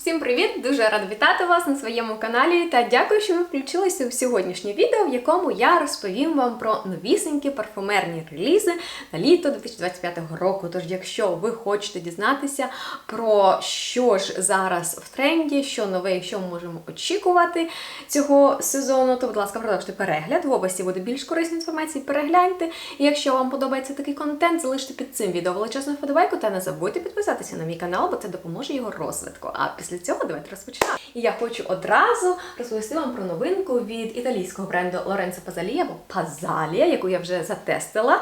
Всім привіт! Дуже рада вітати вас на своєму каналі та дякую, що ви включилися в сьогоднішнє відео, в якому я розповім вам про новісенькі парфумерні релізи на літо 2025 року. Тож, якщо ви хочете дізнатися про що ж зараз в тренді, що нове і що ми можемо очікувати цього сезону, то, будь ласка, продовжуйте перегляд. В області буде більш корисної інформації. Перегляньте. І якщо вам подобається такий контент, залиште під цим відео величезну вподобайку та не забудьте підписатися на мій канал, бо це допоможе його розвитку. А після цього давайте розпочнемо. І я хочу одразу розповісти вам про новинку від італійського бренду Лоренцо Пазалія або Пазалія, яку я вже затестила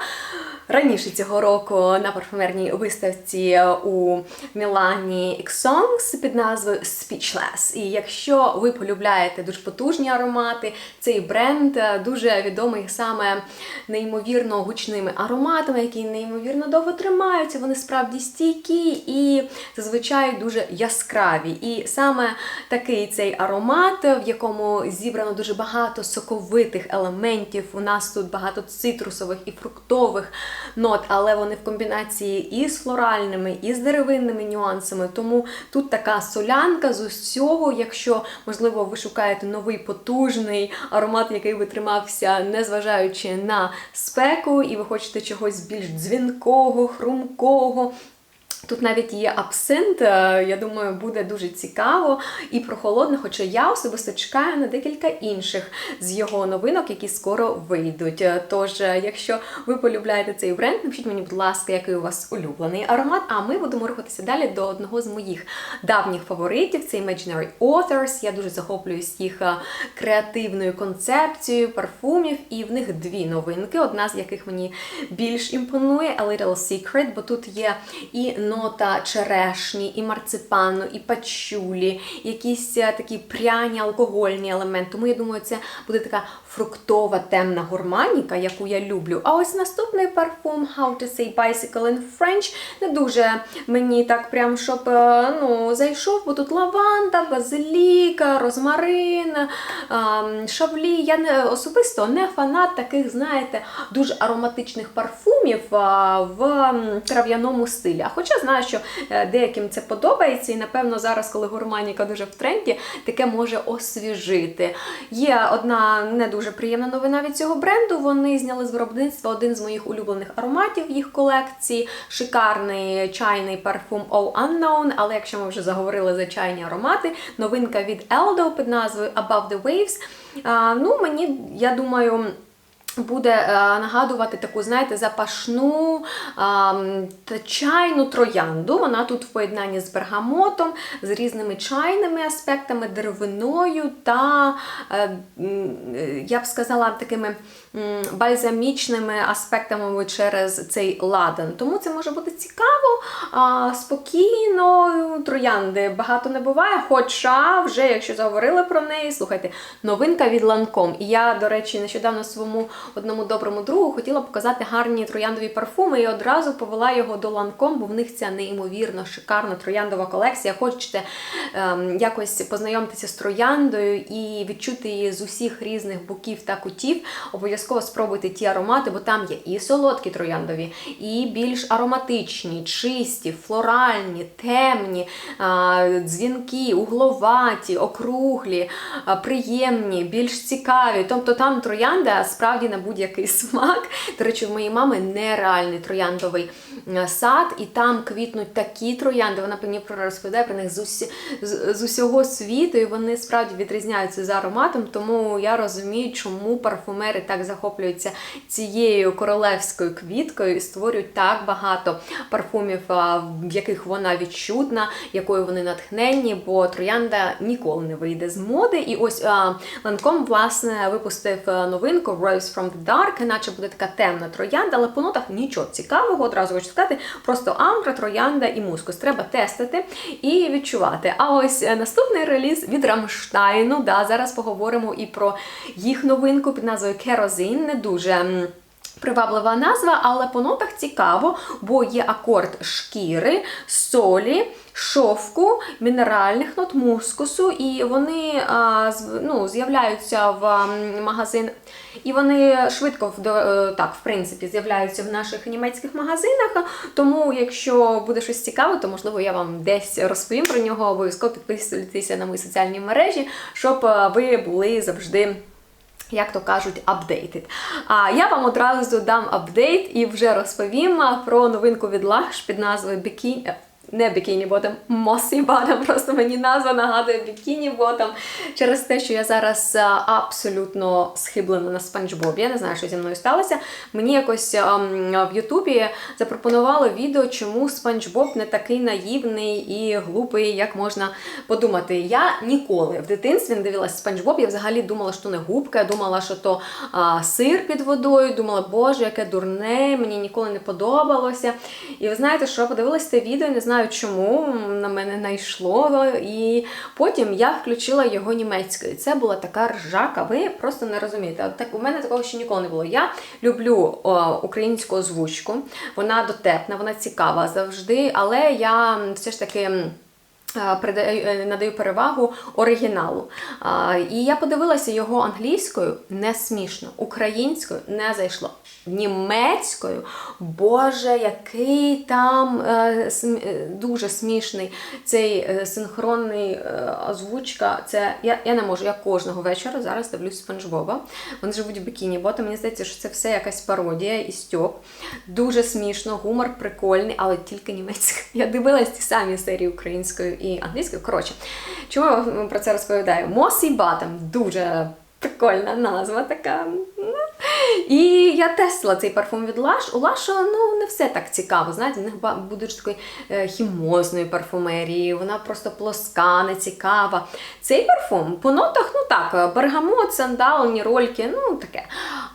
раніше цього року на парфумерній виставці у Мілані X-Songs під назвою Speechless. І якщо ви полюбляєте дуже потужні аромати, цей бренд е, дуже відомий саме неймовірно гучними ароматами, які неймовірно довго тримаються. Вони справді стійкі і зазвичай дуже яскраві. І саме такий цей аромат, в якому зібрано дуже багато соковитих елементів. У нас тут багато цитрусових і фруктових нот, але вони в комбінації і з флоральними, і з деревинними нюансами. Тому тут така солянка з усього, якщо, можливо, ви шукаєте новий потужний аромат, який би тримався, незважаючи на спеку, і ви хочете чогось більш дзвінкого, хрумкого. Тут навіть є абсинт, е, я думаю, буде дуже цікаво і прохолодно, хоча я особисто чекаю на декілька інших з його новинок, які скоро вийдуть. Е, Тож, е, якщо ви полюбляєте цей бренд, напишіть мені, будь ласка, який у вас улюблений аромат. А ми будемо рухатися далі до одного з моїх давніх фаворитів. Це Imaginary Authors. Я дуже захоплююсь їх креативною концепцією парфумів, і в них дві новинки. Одна з яких мені більш імпонує A Little Secret, бо тут є і нота черешні, і марципану, і пачулі, якісь е, такі пряні алкогольні елементи. Тому я думаю, це буде така фруктова темна гурманіка, яку я люблю. А ось наступний парфум How to say bicycle in French не дуже мені так прям, щоб е, ну, зайшов, бо тут лаванда, базиліка, розмарин, шавлі. Я не особисто не фанат таких, знаєте, дуже ароматичних парфумів а, в трав'яному стилі. А хоча знаю, що е, деяким це подобається, і напевно зараз, коли гурманіка дуже в тренді, таке може освіжити. Є одна не дуже приємна новина від цього бренду. Вони зняли з виробництва один з моїх улюблених ароматів в їх колекції. Шикарний чайний парфум Oh Unknown. Але якщо ми вже заговорили за чайні аромати, новинка від Eldo під назвою Above the Waves. А, ну, мені, я думаю. Буде е, нагадувати таку, знаєте, запашну чайну троянду. Вона тут в поєднанні з бергамотом, з різними чайними аспектами, деревиною та, е, е, я б сказала, такими бальзамічними аспектами через цей ладан. Тому це може бути цікаво, спокійно. Троянди багато не буває. Хоча вже, якщо заговорили про неї, слухайте, новинка від Lancome. І я, до речі, нещодавно своєму одному доброму другу хотіла показати гарні трояндові парфуми і одразу повела його до Lancome, бо в них ця неймовірно шикарна трояндова колекція. Хочете ем, якось познайомитися з трояндою і відчути її з усіх різних боків та кутів. Обов'язково спробуйте ті аромати, бо там є і солодкі трояндові, і більш ароматичні, чисті, флоральні, темні, дзвінки, угловаті, округлі, приємні, більш цікаві. Тобто там троянда справді на будь-який смак. До речі, в моєї мами нереальний трояндовий сад, і там квітнуть такі троянди. Вона мені розповідає про них з, усі, з, з усього світу, і вони справді відрізняються за ароматом. Тому я розумію, чому парфумери так захоплюються цією королевською квіткою і створюють так багато парфумів, в яких вона відчутна, якою вони натхненні, бо троянда ніколи не вийде з моди. І ось Lancome, власне, випустив новинку Rose from the Dark, наче буде така темна троянда, але по нотах нічого цікавого, одразу хочу сказати, просто амбра, троянда і мускус. Треба тестити і відчувати. А ось е, наступний реліз від Рамштайну. Да, зараз поговоримо і про їх новинку під назвою Kerosene. Не дуже. Приваблива назва, але по нотах цікаво, бо є акорд шкіри, солі, шовку, мінеральних нот мускусу, і вони ну, з'являються в магазин. І вони швидко в- е, так, в принципі, з'являються в наших німецьких магазинах. Тому, якщо буде щось цікаве, то можливо я вам десь розповім про нього. Обов'язково підписуйтеся на мої соціальні мережі, щоб е, ви були завжди. Як то кажуть, апдейтед. А я вам одразу дам апдейт і вже розповім про новинку від Lush під назвою Bikini. Не бікіні ботом, Mossy Bottom, просто мені назва нагадує бікіні ботом через те, що я зараз абсолютно схиблена на Спанч Бобі. Я не знаю, що зі мною сталося. Мені якось ам, в Ютубі запропонували відео, чому Спанч Боб не такий наївний і глупий, як можна подумати. Я ніколи в дитинстві не дивилася Спанч Боб. Я взагалі думала, що не губка, я думала, що то а, сир під водою. Думала, боже, яке дурне, мені ніколи не подобалося. І ви знаєте, що подивилася це відео, не знаю чому на мене найшло. І потім я включила його німецькою. Це була така ржака. Ви просто не розумієте. Так у мене такого ще ніколи не було. Я люблю о, українську озвучку. Вона дотепна, вона цікава завжди, але я все ж таки. А, придаю- е, надаю перевагу оригіналу. І я подивилася його англійською не смішно, українською не зайшло. Німецькою, Боже, який там е, е, дуже смішний цей е, синхронний е, озвучка. Це я, я не можу. Я кожного вечора зараз дивлюсь Спанч Боба. Вони живуть в бікіні, бо мені здається, що це все якась пародія і стьоп. Дуже смішно, гумор прикольний, але тільки німецькою. Я дивилась ті самі серії українською і англійською. Коротше, чому я про це розповідаю? Mossy Bottom дуже прикольна назва така. І я тестила цей парфум від Lush. У Lush, ну не все так цікаво. Знаєте, в них ба- такої е, хімозної парфумерії, вона просто плоска, не цікава. Цей парфум по нотах, ну так, бергамот, сандал, нірольки, ну таке.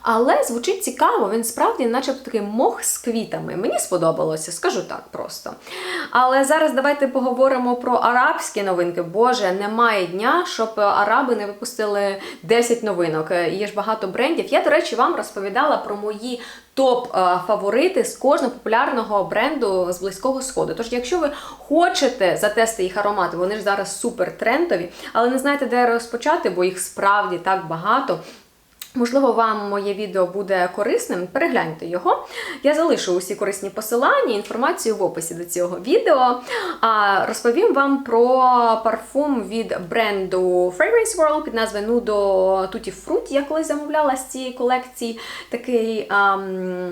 Але звучить цікаво, він справді, начебто такий мох з квітами. Мені сподобалося, скажу так просто. Але зараз давайте поговоримо про арабські новинки. Боже, немає дня, щоб араби не випустили 10 новинок. Е, Є ж багато брендів. Я, до речі, вам розповідала про мої топ-фаворити з кожного популярного бренду з близького сходу. Тож, якщо ви хочете затести їх аромати, вони ж зараз супер трендові, але не знаєте, де розпочати, бо їх справді так багато. Можливо, вам моє відео буде корисним. Перегляньте його. Я залишу усі корисні посилання, інформацію в описі до цього відео. А розповім вам про парфум від бренду Fragrance World під назвою Nudo Tutti Frutti. Я колись замовляла з цієї колекції такий. ам,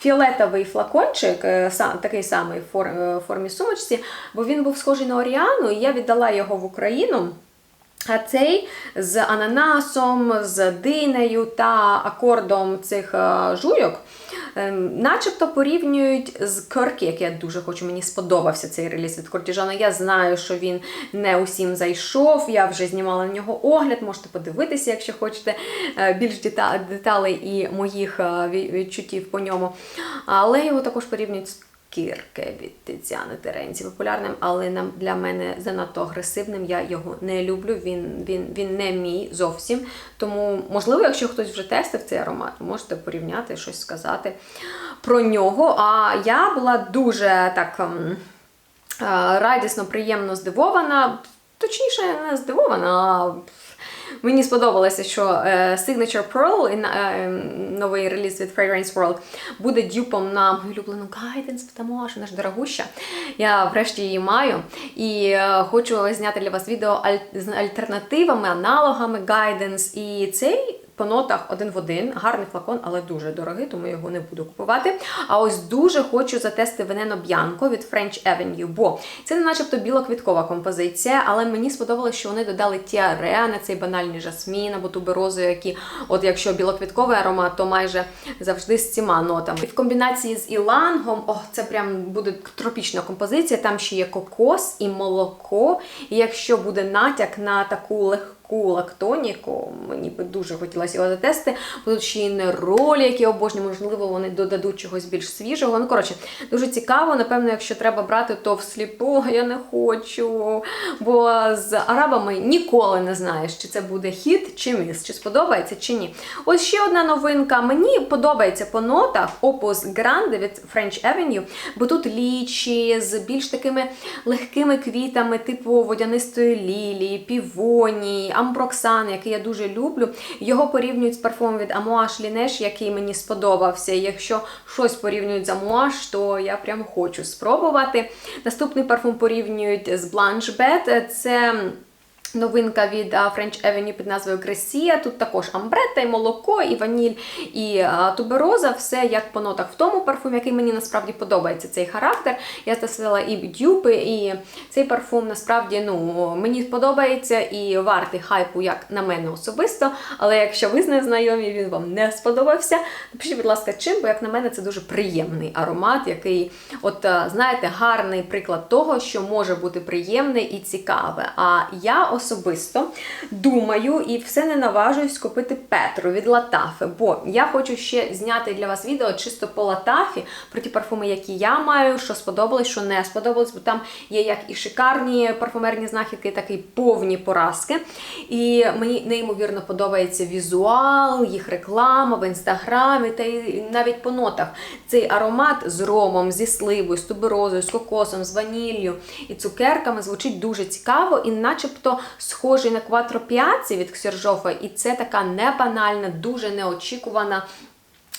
Фіолетовий флакончик, е, такий самий в е, формі сумочці, бо він був схожий на Оріану, і я віддала його в Україну. А цей з ананасом, з динею та акордом цих е, жуйок, ем, начебто порівнюють з Керкі, як я дуже хочу, мені сподобався цей реліз від Кортіжана. Я знаю, що він не усім зайшов. Я вже знімала на нього огляд, можете подивитися, якщо хочете е, більш деталей і моїх е, відчуттів по ньому. Але його також порівнюють з Кірки від Тетяни Теренці популярним, але для мене занадто агресивним. Я його не люблю. Він, він, він не мій зовсім. Тому, можливо, якщо хтось вже тестив цей аромат, можете порівняти щось сказати про нього. А я була дуже так. ем, е, радісно, приємно здивована. Точніше, не здивована, а мені сподобалося, що е, Signature Pearl, е, новий реліз від Fragrance World, буде дюпом на мою улюблену Guidance, тому що вона ж дорогуща. Я врешті її маю. І е, хочу зняти для вас відео з альтернативами, аналогами Guidance. І цей по нотах один в один, гарний флакон, але дуже дорогий, тому його не буду купувати. А ось дуже хочу затести Veneno Bianco від French Avenue, бо це не начебто білоквіткова композиція, але мені сподобалось, що вони додали тіаре на цей банальний жасмін або туберозу, які, от якщо білоквітковий аромат, то майже завжди з цими нотами. І в комбінації з ілангом, о, це прям буде тропічна композиція. Там ще є кокос і молоко. І якщо буде натяк на таку легку лактоніку. Мені би дуже хотілося його затестити. Будуть ще й неролі, які обожнюю, можливо, вони додадуть чогось більш свіжого. Ну, коротше, дуже цікаво. Напевно, якщо треба брати, то всліпу я не хочу. Бо з арабами ніколи не знаєш, чи це буде хіт, чи міс, чи сподобається, чи ні. Ось ще одна новинка. Мені подобається по нотах Opus Grande від French Avenue, бо тут лічі з більш такими легкими квітами, типу водянистої лілії, півонії, амброксан, який я дуже люблю. Його порівнюють з парфумом від Amouage Lineage, який мені сподобався. Якщо щось порівнюють з Amouage, то я прям хочу спробувати. Наступний парфум порівнюють з Blanche Bed. Це Новинка від French Avenue під назвою Гресія. Тут також амбрета, і молоко, і ваніль, і тубероза. Все як по нотах в тому парфумі, який мені насправді подобається цей характер. Я тестила і дюпи, і цей парфум насправді ну, мені подобається і вартий хайпу, як на мене особисто. Але якщо ви з ним знайомі, він вам не сподобався. Напишіть, будь ласка, чим, бо як на мене, це дуже приємний аромат, який, от знаєте, гарний приклад того, що може бути приємне і цікаве. А я особисто думаю і все не наважуюсь купити Петру від Латафи, бо я хочу ще зняти для вас відео чисто по Латафі про ті парфуми, які я маю, що сподобалось, що не сподобалось, бо там є як і шикарні парфумерні знахідки, так і повні поразки. І мені неймовірно подобається візуал, їх реклама в інстаграмі, та й навіть по нотах. Цей аромат з ромом, зі сливою, з туберозою, з кокосом, з ваніллю і цукерками звучить дуже цікаво і начебто схожий на Piazzi від Ксержофа, і це така небанальна, дуже неочікувана.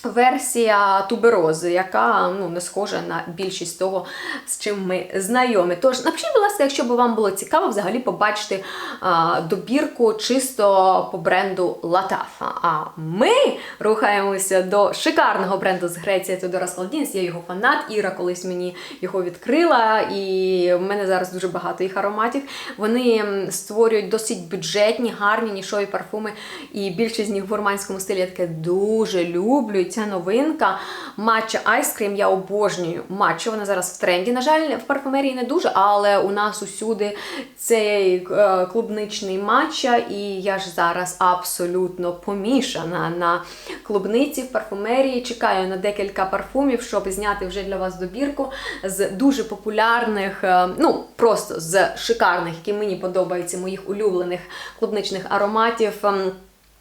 Версія туберози, яка ну, не схожа на більшість того, з чим ми знайомі. Тож, напишіть, будь ласка, якщо б вам було цікаво взагалі побачити а, добірку чисто по бренду Латафа. А ми рухаємося до шикарного бренду з Греції Тодора Скалдінс. Я його фанат. Іра колись мені його відкрила, і в мене зараз дуже багато їх ароматів. Вони створюють досить бюджетні, гарні нішові парфуми, і більшість з них в гурманському стилі я таке дуже люблю ця новинка матча Cream. Я обожнюю матчу. Вона зараз в тренді. На жаль, в парфумерії не дуже, але у нас усюди цей е, клубничний матча, і я ж зараз абсолютно помішана на клубниці в парфумерії. Чекаю на декілька парфумів, щоб зняти вже для вас добірку з дуже популярних, е, ну просто з шикарних, які мені подобаються, моїх улюблених клубничних ароматів.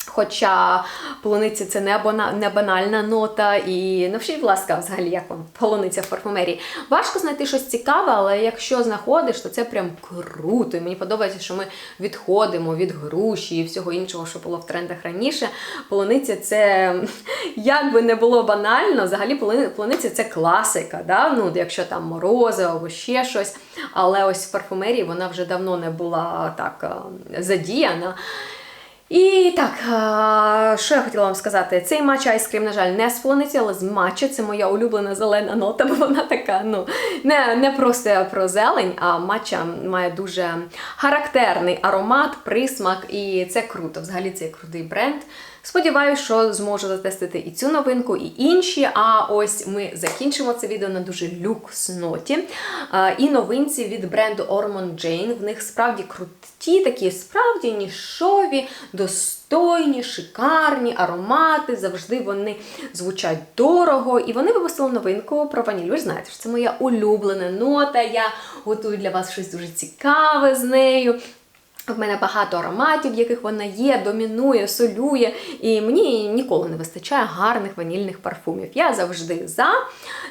Хоча полуниця це не, бана, не банальна нота, і напишіть, будь ласка, взагалі, як вам полуниця в парфумерії. Важко знайти щось цікаве, але якщо знаходиш, то це прям круто. І мені подобається, що ми відходимо від груші і всього іншого, що було в трендах раніше. Полуниця це як би не було банально, взагалі полуниця це класика. Да? Ну, Якщо там морозиво або ще щось. Але ось в парфумерії вона вже давно не була так задіяна. І так, що я хотіла вам сказати? Цей матч айскрім, на жаль, не з полуниці, але з матча. Це моя улюблена зелена нота, бо вона така, ну, не не просто про зелень, а матча має дуже характерний аромат, присмак, і це круто. Взагалі це крутий бренд. Сподіваюсь, що зможу затестити і цю новинку, і інші. А ось ми закінчимо це відео на дуже люкс ноті. І новинці від бренду Ormond Jane. В них справді круті, такі справді нішові, достойні, шикарні аромати. Завжди вони звучать дорого. І вони випустили новинку про ваніль. Ви ж знаєте, що це моя улюблена нота. Я готую для вас щось дуже цікаве з нею. В мене багато ароматів, в яких вона є, домінує, солює, і мені ніколи не вистачає гарних ванільних парфумів. Я завжди за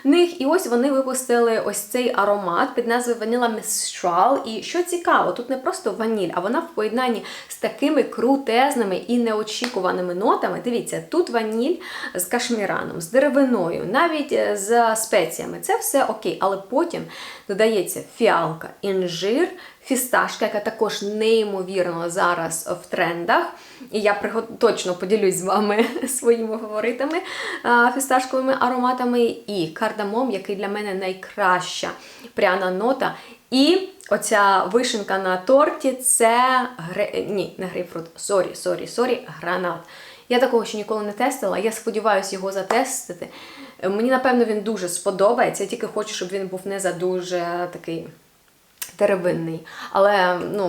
них. І ось вони випустили ось цей аромат під назвою Vanilla Mistral. І що цікаво, тут не просто ваніль, а вона в поєднанні з такими крутезними і неочікуваними нотами. Дивіться, тут ваніль з кашміраном, з деревиною, навіть е, з спеціями. Це все окей, але потім додається фіалка, інжир фісташка, яка також неймовірно зараз в трендах. І я точно поділюсь з вами своїми фаворитами фісташковими ароматами. І кардамом, який для мене найкраща пряна нота. І оця вишенка на торті це гре... ні, не грейпфрут, сорі, сорі, сорі, гранат. Я такого ще ніколи не тестила, я сподіваюся його затестити. Мені, напевно, він дуже сподобається. Я тільки хочу, щоб він був не за дуже такий теревинний. Але ну,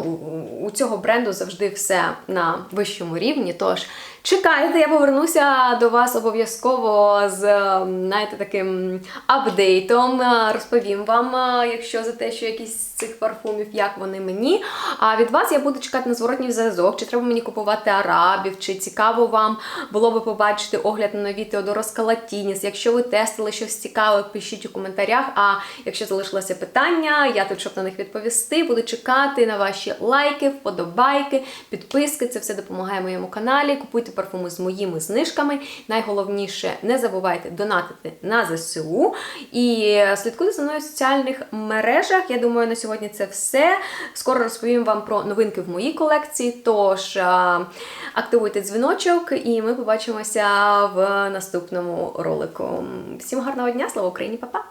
у цього бренду завжди все на вищому рівні. Тож чекайте, я повернуся до вас обов'язково з е, знаєте, таким апдейтом. Е, Розповім вам, е, якщо за те, що якісь з цих парфумів, як вони мені. А від вас я буду чекати на зворотній зв'язок, чи треба мені купувати арабів, чи цікаво вам було би побачити огляд на нові Теодоро Скалатініс. Якщо ви тестили щось цікаве, пишіть у коментарях. А якщо залишилося питання, я тут, щоб на них відповісти, буду чекати на ваші лайки, вподобайки, підписки. Це все допомагає моєму каналі. Купуйте парфуми з моїми знижками. Найголовніше, не забувайте донатити на ЗСУ і слідкуйте за мною в соціальних мережах. Я думаю, на сьогодні це все. Скоро розповім вам про новинки в моїй колекції. Тож активуйте дзвіночок, і ми побачимося в наступному ролику. Всім гарного дня, слава Україні, па-па!